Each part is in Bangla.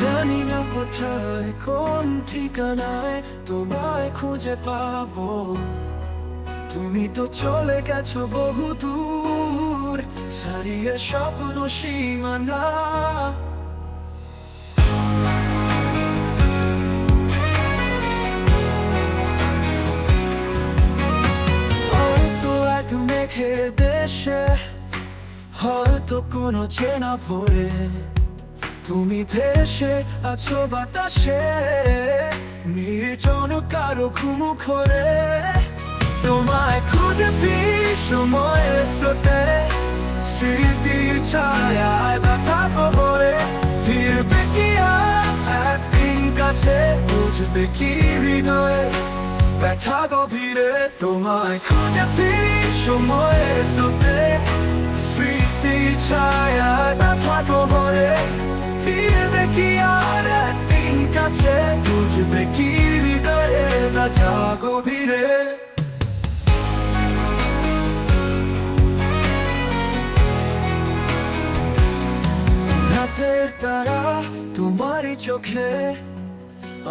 জানি না কোথায়, কোন ঠিকানায় তোমায় খুঁজে পাবো। তুমি তো চলে গেছো বহু দূর, সারিয়ে স্বপ্ন সীমানা। দেশে, হয়তো কোনো চেনা পড়ে তুমি ভেসে আছো বাতাসে, নির্জন কারও ঘুমু করে তোমায় খুঁজে ফিরি সময়ের স্রোতে স্মৃতির ছায়ায় ব্যথা বলে ফিরবে কি একদিন কাছে, বুঝবে কি হৃদয়ে? ব্যথা গভীরে তোমায় খুঁজে ফিরি সময়ের স্রোতে স্মৃতির ছায়ায় হৃদয়ে ব্যথা গভীরে রাতের তারা তোমারই চোখে,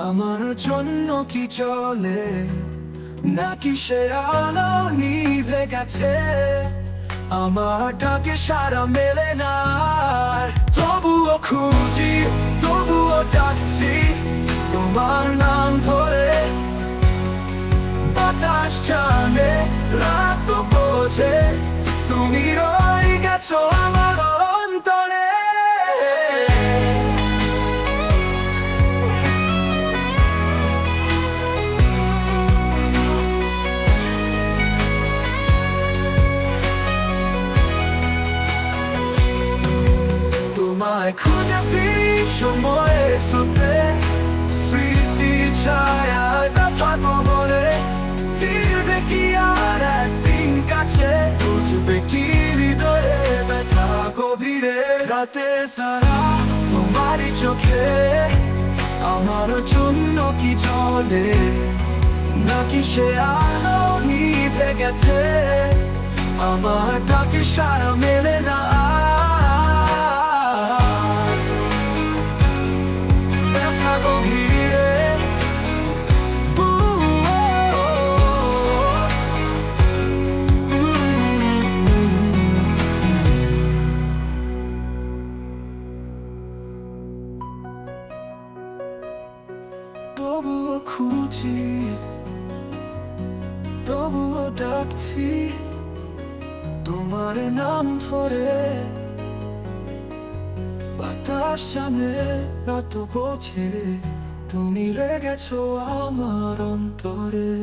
আমার জন্য কি চলে? নাকি সে আলো নিভে গেছে? আমার ডাকে সারা মেলে না খুঁজে ফিরি স্রোতে স্মৃতি ছায়ায় ব্যথা বলে ফিরবে কি আর একদিন কাছে বুঝবে কি হৃদয়ে ব্যথা গভীরে রাতের তারা তোমারই চোখে আমার জন্য কি চলে নাকি সে আলো নিভে গেছে আমার ডাকে সারা মেলে না তবুও খুঁজি, তবুও ডাকছি, তোমার নাম ধরে। বাতাস জানে, রাত বোঝে, তুমি রেগেছো আমার অন্তরে।